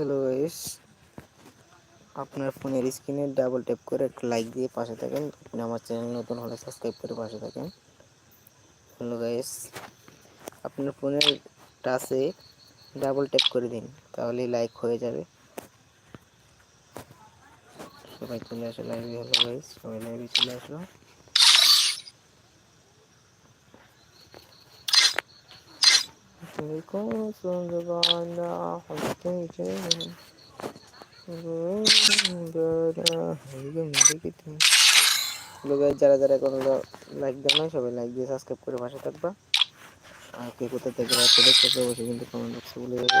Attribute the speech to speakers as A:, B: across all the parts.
A: Hello guys আপনার ফোনের স্ক্রিনে ডাবল ট্যাপ করে একটা লাইক দিয়ে পাশে থাকেন। আপনি আমার চ্যানেল নতুন হলে সাবস্ক্রাইব করে পাশে থাকেন। হ্যালো গাইস আপনার ফোনের টাচে ডাবল ট্যাপ করে দিন, তাহলেই লাইক হয়ে যাবে। সবাই চলে আসো লাইভে হ্যালো গাইস সবাই লাইভে চলে আসলো يكون سبحانه حسكيتين যারা যারা এখন লাইক দেন না সবাই লাইক দিয়ে সাবস্ক্রাইব করে পাশে থাকবা। আর কে কোথা থেকে দেখছ, অবশ্যই কিন্তু কমেন্ট বক্সে বলে দেবে।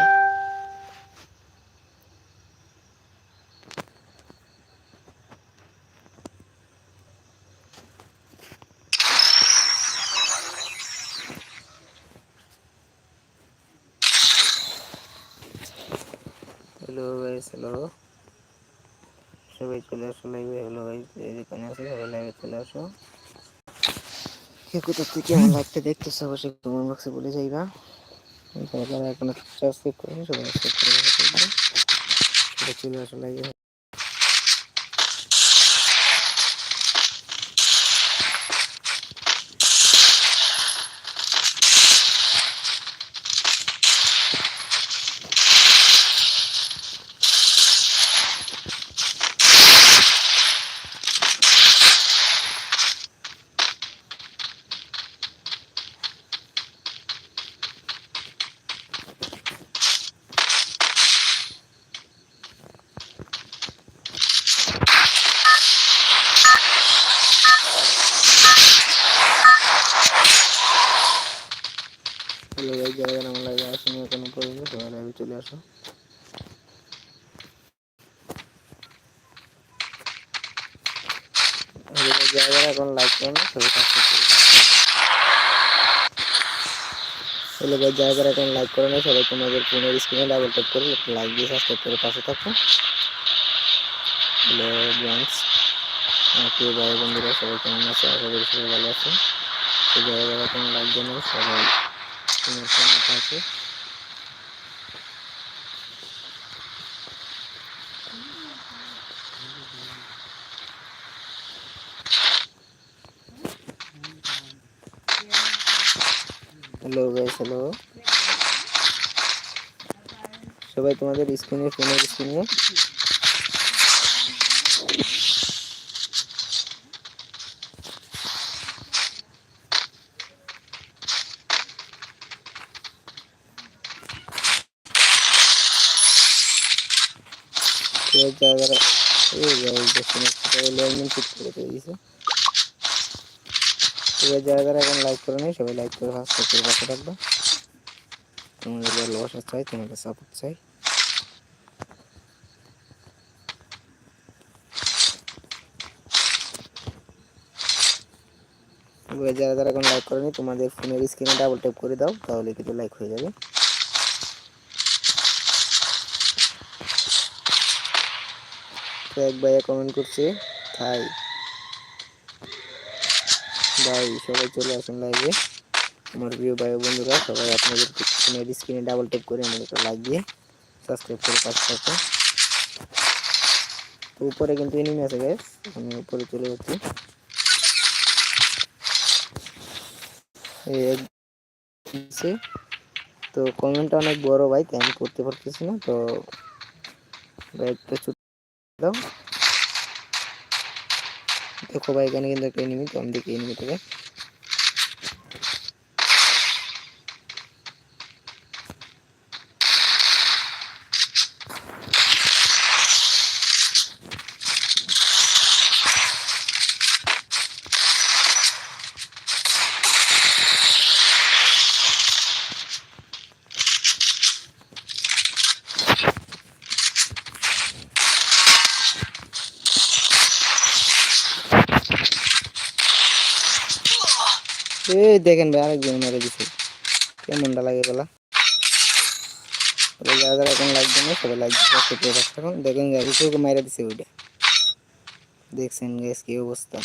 A: কে কোথা আমার লাইভটা দেখতেছো অবশ্যই কমেন্ট বক্সে বলে যাইবা যারা এখনও সাবস্ক্রাইব করেনি সবাই সাবস্ক্রাইব করে চলে আসো লাইভে হ্যালো গাইস যারা যারা আমার লাইভে আসেনি এখনও পর্যন্ত সবাই লাইভে চলে আসো হ্যালো গাইস যারা যারা এখন লাইক করে না সবাই সাবস্ক্রাইব করে হ্যালো গাইস যারা যারা এখন লাইক করে না সবাই তোমাদের ফোনের স্ক্রিনে ডাবল ট্যাপ করে লাইক দিয়ে সাবস্ক্রাইব করে পাশে থাকো হ্যালো ব্রাঞ্চ আমার প্রিয় ভাই বন্ধুরা সবাই কেমন আছে আশা করি সবাই ভালো আছে তো যারা যারা এখন লাইক দেন সবাই তোমার ফোন আছে হ্যালো গাইস হ্যালো সবাই তোমাদের স্ক্রিনে ফোনের স্ক্রিনে এখন লাইক করে নেই, সবাই লাইক করে তোমাদের ভালোবাসা চাই তোমাদের সাপোর্ট চাই। যারা যারা এখন লাইক করেনি, তোমাদের ফোনের স্ক্রিনে ডাবল ট্যাপ করে দাও, তাহলে কিন্তু লাইক হয়ে যাবে। এক ভাইয়া কমেন্ট করছে থাই ভাই, সবাই চলে আসুন লাইভে আমার প্রিয় ভাই বন্ধুরা, সবাই আপনাদের ফোনের স্ক্রিনে ডাবল ট্যাপ করে আমাদের লাইক দিয়ে সাবস্ক্রাইব করে পাশে থাকবে তো উপরে কিন্তু এনিমি আছে গ্যাস আমি উপরে চলে যাচ্ছি। এই তো কমেন্টটা অনেক বড় ভাই, তাই আমি করতে পারতেছি না, তো একটু ছোট দাও। দেখো ভাই, এখানে কিন্তু একটা এনিমি তো আমি দেখি এনিমিটাকে এই দেখেন ভাই আরেকজন মেরে দিছে। কেমনটা লাগে বলা? যারা যারা এখন লাইক দেন সবাই লাইক দিয়ে এখন। দেখেন গাড়ি মেরে দিছে ওইটা। দেখছেন গ্যাস কি অবস্থা।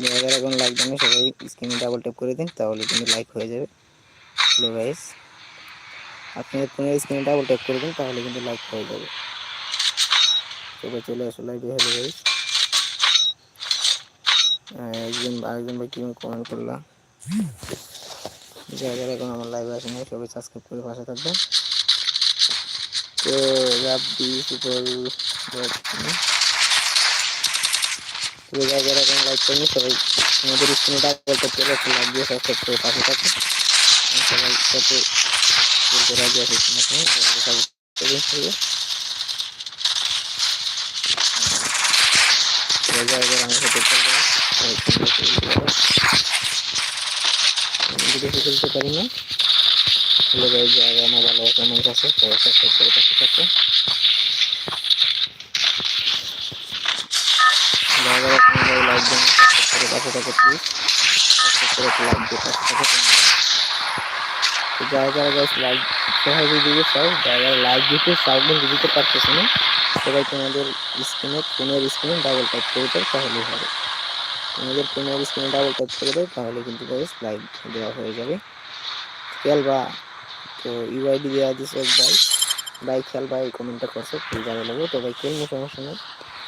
A: যারা যারা এখন লাইক দেন সবাই স্ক্রিনে ডাবল ট্যাপ করে দিন, তাহলে কিন্তু লাইক হয়ে যাবে। হ্যালো গাইস আপনি ফোনের স্ক্রিনে ডাবল ট্যাপ করে দিন, তাহলে কিন্তু লাইভ হয়ে যাবে। সবাই চলে আসো লাইভে হ্যালো গাইস একজন, আরেকজন ভাই কীভাবে কমেন্ট করলাম যারা যারা এখন আমার লাইভে আসেনি সবাই সাবস্ক্রাইব করে পাশে থাকবে তো রাব্বি সুপার তো যারা যারা এখন লাইভ করেনি সবাই আমাদের স্ক্রিনে ডাবল ট্যাপ করে একটা লাইক দিয়ে সাবস্ক্রাইব করে পাশে থাকবে আমি সবাই সাথে বলতে রাজি আছি তোমাকে সবাই করবে যারা যারা আমার সাথে ভিডিও খেলতে পারি না। হলে গাই জায়গা আমার ভালো কেমন আছে সবাই সাবস্ক্রাইব করে পাশে থাকো। যারা যারা তোমরা লাইক যদি দিতে চাও, যারা দিতে চাও না, সবাই তোমাদের স্ক্রিনে ফোনের স্ক্রিনে ডাবল টাইপ করে হবে। তোমাদের ফোনের স্ক্রিনে ডাবল টাইপ করে দাও তাহলে কিন্তু গাইস লাইক দেওয়া হয়ে যাবে। খেলবা তো ইউআইডি দেওয়া দিছে এক ভাই। ভাই খেলবা এই কমেন্টটা করছে ফুল যাবে লাগবো তো ভাই খেলব, সমস্যা নেই।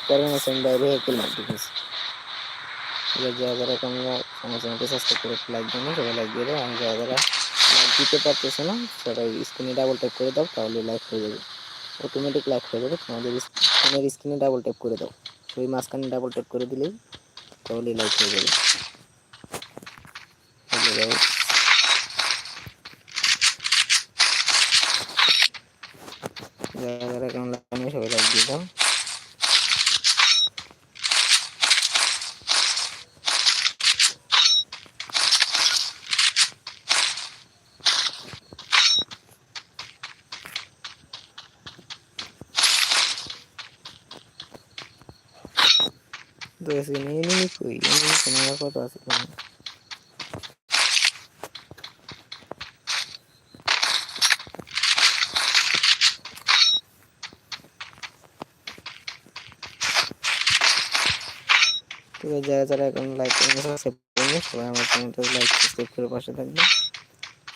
A: কারণ আছে আমি বাইরে খেলব ঠিক আছে এবার যারা যারা তোমরা আমার চ্যানেলকে সাবস্ক্রাইব করে লাইক দেবো সবাই লাইক দিয়ে দাও। আমি যারা যারা লাইক দিতে পারতেছে না, সবাই স্ক্রিনে ডাবল টাইপ করে দাও, তাহলে লাইক হয়ে যাবে। অটোমেটিক লাইক হয়ে যাবে। তোমাদের ফোনের স্ক্রিনে ডাবল ট্যাপ করে দাও। ওই মাঝখানে ডাবল ট্যাপ করে দিলেই তাহলে লাইক হয়ে যাবে হয়ে যাবে যারা যারা কেমন লাগে সবাই লাইক দিয়ে দাও তো এখানে এনিমি কই এনিমি কোনো কত আছে তো যারা যারা এখন লাইক করে সাবস্ক্রাইব করবে সবাই আমার চ্যানেলটা লাইক সাবস্ক্রাইব করে পাশে থাকবে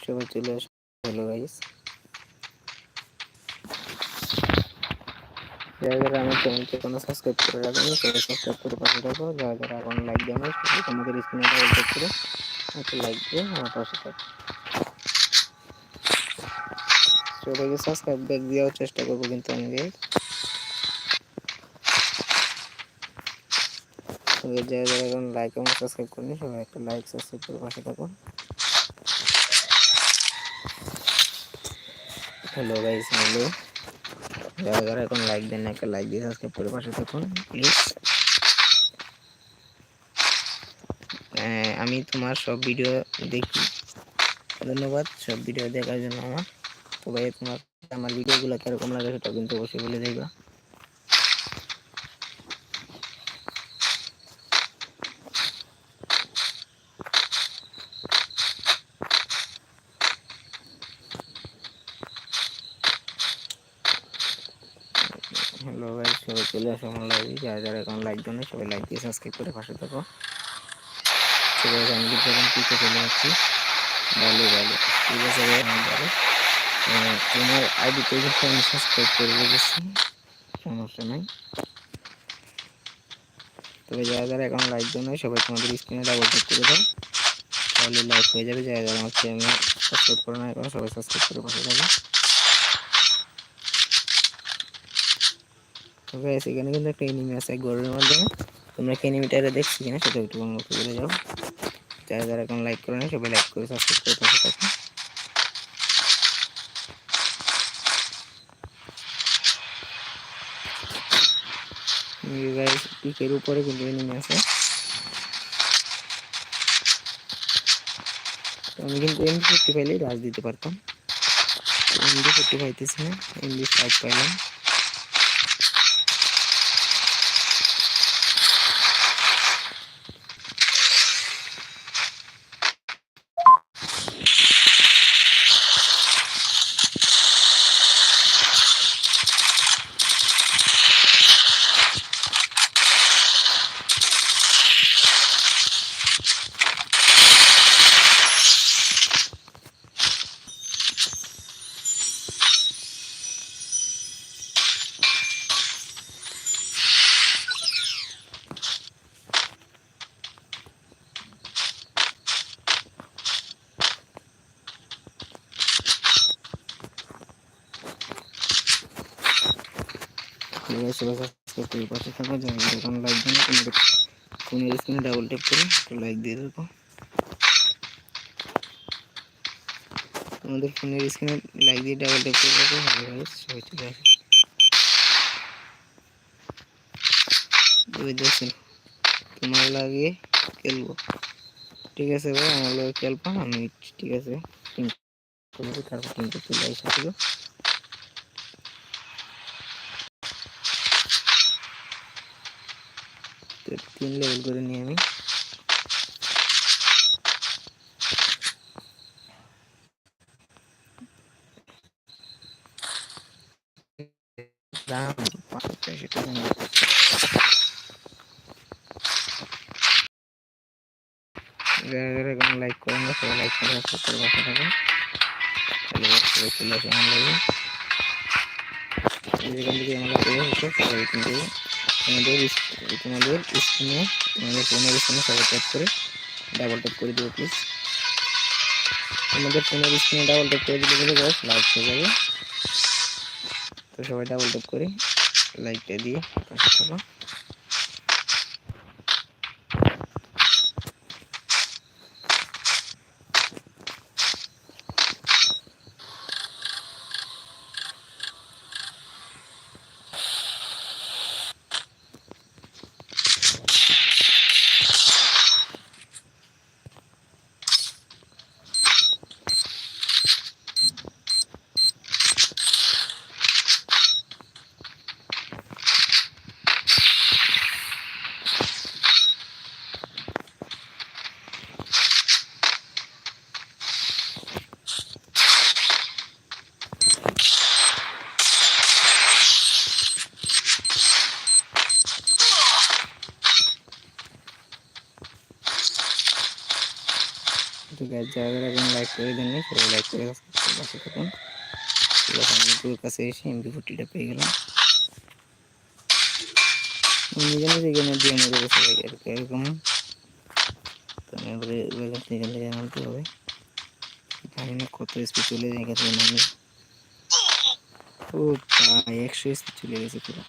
A: সবাই চলে আসো হ্যালো গাইস যারা যারা আমার চ্যানেলকে কোনো সাবস্ক্রাইব করে রাখেনি সবাই সাবস্ক্রাইব করে পাশে থাকো। যারা যারা এখন লাইক না সবাই তোমাদের স্ক্রিনে করে একটা লাইক দিয়ে আমার পাশে থাকো। সবাইকে সাবস্ক্রাইব ব্যাক দেওয়ার চেষ্টা করব কিন্তু আমি যারা যারা এখন লাইক এবং সাবস্ক্রাইব করেনি, সবাই একটা লাইক সাবস্ক্রাইব করে পাশে থাকুন হ্যালো গাইস হ্যালো যারা এখন লাইক দেন, একটা লাইক দিয়ে সাবস্ক্রাইব করে পাশে থাকুন প্লিজ আমি তোমার সব ভিডিও দেখি। ধন্যবাদ, সব ভিডিও দেখার জন্য আমার। তো ভাই তোমার আমার ভিডিওগুলো কীরকম লাগে সেটা কিন্তু অবশ্যই বলে দেখবা হ্যালো ভাই সবাই চলে আসো আমার লাইভে যারা যারা এখন লাইক দেন সবাই লাইক দিয়ে সাবস্ক্রাইব করে পাশে থাকো। আছে আমি কিন্তু এখন পিকে চলে যাচ্ছি। ভালো ভালো। ঠিক আছে ভাই আমি ভালো। তোমার আইডিতে কিন্তু আমি সাবস্ক্রাইব করে রেখেছি। সমস্যা নাই। তবে যারা যারা এখন লাইক দেন সবাই তোমাদের স্ক্রিনে ডাবল ক্লিক করে দাও। তাহলে লাইক হয়ে যাবে। যারা যারা আমার চ্যানেল সাবস্ক্রাইব করে না, এখন সবাই সাবস্ক্রাইব করে পাশে থাকো। তো গাইস এখানে কিন্তু একটা এনিমি আছে ঘরের মাধ্যমে। তোমরা কি এনিমিটারে দেখছি কিনা সেটা একটু লক্ষ্য করে যাও। যারা যারা এখন লাইক করে না, সবাই লাইক করে সাবস্ক্রাইব করে পাশে থাকো। গাইস পিকের উপরে কিন্তু এনিমি আছে। আমি কিন্তু এমডি ফিফটি পাইলেই রাজ দিতে পারতাম। এমডি ফিফটি পাইতেছি না এমডি ফাইভ পাইলাম। সবাই সাবস্ক্রাইব পাশে থাকো, যারা এখন লাইক দেন ফোনের স্ক্রিনে ডাবল ট্যাপ করে একটু লাইক দিয়ে দেবো তোমাদের ফোনের স্ক্রিনে লাইক দিয়ে ডাবল ট্যাপ করে দেবো ভালো সবাই চলে আসে। দুই দেখছেন তোমার লাগে খেলব। ঠিক আছে ভাই, আমার লাগে খেলব, আমি ঠিক আছে। তারপর টিমটা চলে এসেছিল তিন লেভেল করে নিয়ে আমি দাম পাঁচশো সেটা যারা যারা এখন লাইক করেন না সবাই লাইক করে সাবস্ক্রাইব করে পাশে থাকুন তাহলে সবাই চলে আসে আমার লাগে যেখান থেকে আমরা পেয়ে হচ্ছে সবাই কিন্তু তোমাদের তোমাদের স্ক্রিনে, তোমাদের ফোনের স্ক্রিনে সবাই ট্যাপ করে ডাবল ট্যাপ করে দেবো প্লিজ তোমাদের ফোনের স্ক্রিনে ডাবল ট্যাপ করে দিলে কিন্তু ব্যাস লাইক হয়ে যাবে। তো সবাই ডাবল ট্যাপ করে লাইকটা দিয়ে যারা এখন লাইক করে দেননি সবাই লাইক করে পাশে থাকুন। আমি কাছে এসে এমপি ফোর্টিটা পেয়ে গেলাম। নিজে নিজে এরকম আমি এবারে নামতে হবে। জানি না কত স্পিড চলে যায়, এখান থেকে নামে ও ভাই, একশো স্পিড চলে গেছে পুরো।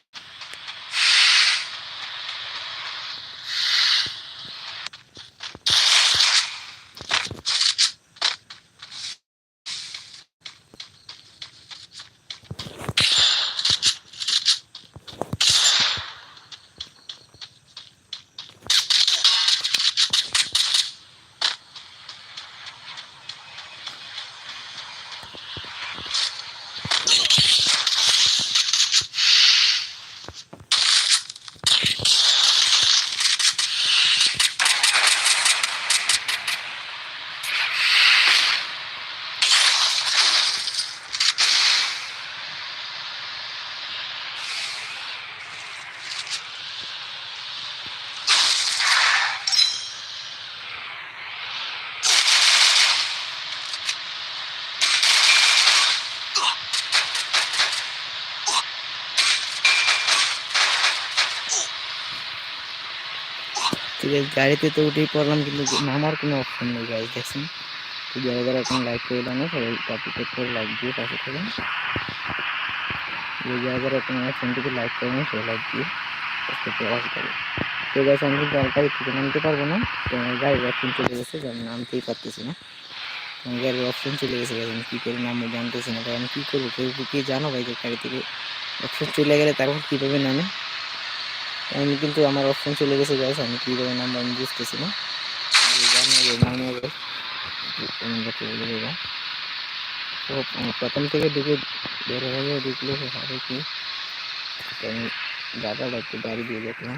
A: আছে গাড়িতে তো উঠেই পড়লাম, কিন্তু নামার কোনো অপশন নেই গাড়ি দেখছেন তো যারা যারা এখন লাইক করে দেন, সবাই টপিকের করে লাইক দিয়ে পাশে থাকেন। যারা যারা এখন আমার ফোনটিকে লাইক করেন, সবাই লাইক দিয়ে পাশে পাশে থাকবে তো গাছ আমি আর গাড়ি থেকে নামতে পারব না। তো আমার গাড়ির অপশন চলে গেছে আমি নামতেই পারতেছি না। আমার গাড়ির অপশন চলে গেছে আমি কী করে নামবো জানতেছি না। আমি কী করব? কেউ কি জানো ভাই যে গাড়ি থেকে অপশন চলে গেলে তারপর কীভাবে নামে? আমি কিন্তু আমার অপশন চলে গেছে গাছ আমি কীভাবে নামবো আমি বুঝতেছি না। জানো যে নামে বলে দেবো তো প্রথম থেকে ঢুকে বের হয়ে ঢুকলে হবে কি? আমি দাদাটা একটু গাড়ি দিয়ে দেখলাম